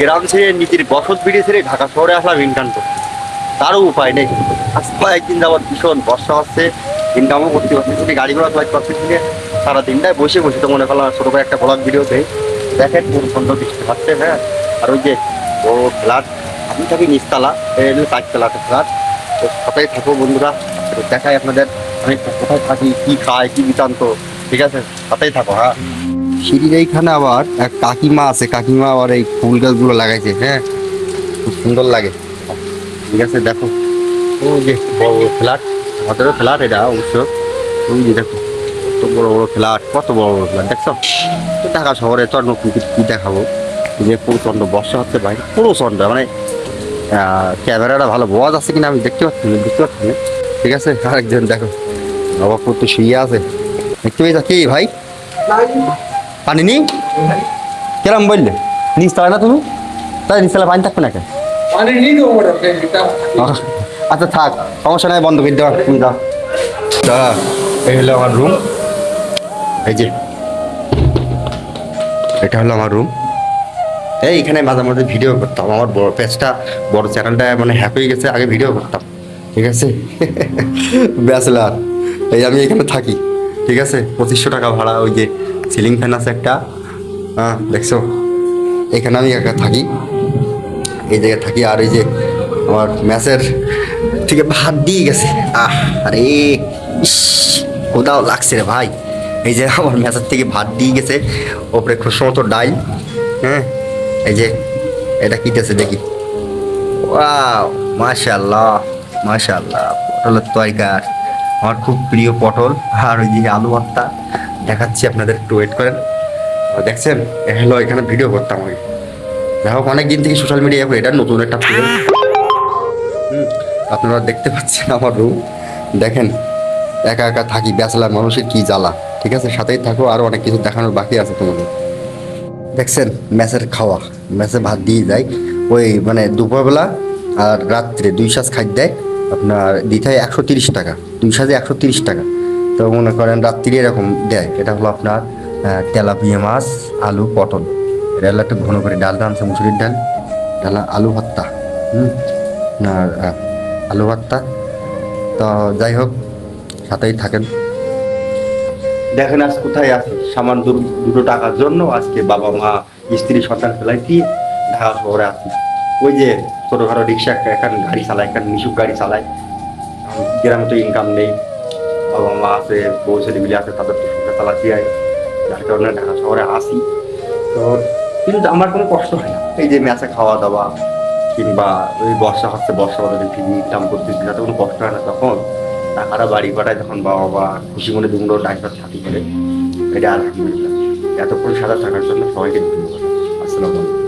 গ্রাম ছেড়ে নিজের বসত বিড়ি ছেড়ে ঢাকা শহরে আসলাম ইনকাম করতে তারও উপায় নেই। আজ কয়েকদিন যাবত ভীষণ বর্ষা হচ্ছে ইনকামও করতে পারতেছি না, গাড়ি ঘোড়া চালাতে পারতেছি না সারা দিনটাই বসে বসে তো মনে করলাম ছোটো করে একটা ব্লগ ভিডিও দেয় দেখেন কোন সুন্দর বৃষ্টি পাচ্ছে হ্যাঁ? আর ওই যে ও ফ্ল্যাট আমি থাকি নিচতলা চারতলাতে ফ্ল্যাট। তো সাথেই থাকো বন্ধুরা দেখাই আপনাদের। আমি কোথায় থাকি কী খাই কী বৃত্তান্ত ঠিক আছে? সাথেই থাকো হ্যাঁ? সিঁড়ির এইখানে আবার এক কাকিমা আছে, কাকিমা আবার এই ফুল গাছগুলো লাগাইছে হ্যাঁ? খুব সুন্দর লাগে। ঠিক আছে, দেখো। ও যে বড় বড় ফ্ল্যাট, আমাদেরও ফ্ল্যাট এটা অবশ্য। ওই যে দেখো, কত বড় বড় ফ্ল্যাট, কত বড় বড় ফ্ল্যাট, দেখছ? ঢাকা শহরে তো কি দেখাবো? যে প্রচণ্ড বর্ষা হচ্ছে বাইরে প্রচণ্ড মানে ক্যামেরাটা ভালো বজ আছে কিনা আমি দেখতে পাচ্ছি না, বুঝতে পারছি না। ঠিক আছে, আরেকজন দেখো বাবা তো শুয়ে আছে। দেখতে পেয়েছ কি ভাই? পানি নি কিরম বললে? নিচ তলায় না তুমি? তাই নিচ তলায় পানি থাকবে না আচ্ছা থাক সমস্যা নাই বন্ধ করে দেওয়া তুমি দাও। তা এই হলো আমার রুম এই যে এটা হলো আমার রুম এই এখানে মাঝে মাঝে ভিডিও করতাম আমার বড় পেজটা বড় চ্যানেলটা মানে হ্যাপি হয়ে গেছে আগে ভিডিও করতাম ঠিক আছে? ব্যাচেলার এই আমি এখানে থাকি ঠিক আছে? পঁচিশশো টাকা ভাড়া ওই যে সিলিং ফ্যান আছে একটা। হ্যাঁ দেখছ? এখানে আমি একা থাকি। এই জায়গায় থাকি, আর এই যে আমার ম্যাচের থেকে ভাত দিয়ে গেছে। আহ, আরে কোথাও লাগছে রে ভাই। এই যে আমার ম্যাচের থেকে ভাত দিয়ে গেছে, ওপরে খুশি মতো ডাই হ্যাঁ? এই যে, এটা কিটেছে, দেখি। ওয়াও মাশাল্লাহ মাশাল্লাহ পটলের তরকার। আমার খুব প্রিয় পটল, আর ওই যে আলু ভর্তা। দেখাচ্ছি, আপনাদের একটু ওয়েট করেন। দেখছেন? হ্যালো, এখানে ভিডিও করতাম আমি। যাই হোক অনেক দিন থেকে সোশ্যাল মিডিয়া এটা নতুন একটা ফিল্ম আপনারা দেখতে পাচ্ছেন আমার রুম দেখেন, একা একা থাকি ব্যাচেলার মানুষের কি জ্বালা। ঠিক আছে? সাথেই থাকো, আরও অনেক কিছু দেখানোর বাকি আছে তোমাদের। দেখছেন? ম্যাচের খাওয়া। ম্যাচে ভাত দিয়ে যায়। ওই মানে দুপুরবেলা আর রাত্রে দুই সাজ খাদ্য দেয় আপনার দিতে হয় একশো তিরিশ টাকা। দুই সাজে একশো তিরিশ টাকা। তো মনে করেন রাত্রি এরকম দেয়। এটা হলো আপনার তেলাপিয়া মাছ, আলু, পটল। এটা হলো একটা ঘন করে ডাল রাঁধছে মুসুরির ডাল। ডাল আলু ভর্তা, হুম? আর আলু ভর্তা। তো যাই হোক, সাথেই থাকেন। দেখেন আজ কোথায় আছে? সামান্য দুটো টাকার জন্য আজকে বাবা মা, স্ত্রী, সন্তান ফেলাই দিয়ে ঢাকা শহরে আসি ওই যে ছোটোখাটো রিক্সা এখন গাড়ি চালায় এখন মিশুক গাড়ি চালায়। গ্রামে তো ইনকাম নেই। বাবা মা আছে, বউ ছেলেগুলি আছে, তাদের তো সংসার চালাতে হয় যার কারণে ঢাকা শহরে আসি। তো কিন্তু আমার কোনো কষ্ট হয় না। এই যে ম্যাচে খাওয়া দাওয়া কিংবা ওই বর্ষা হচ্ছে, বর্ষা বাদলে ফিরি ইনকাম করতেছি, তাতে কোনো কষ্ট হয় না। তখন টাকাটা বাড়ি পাঠায় তখন বাবা মা খুশি মনে দুটো ডাক্তার ছাতি করে এটা আলহামদুলিল্লাহ এতক্ষণ সাদা থাকার জন্য সবাইকে ধন্যবাদ। আসসালামু আলাইকুম।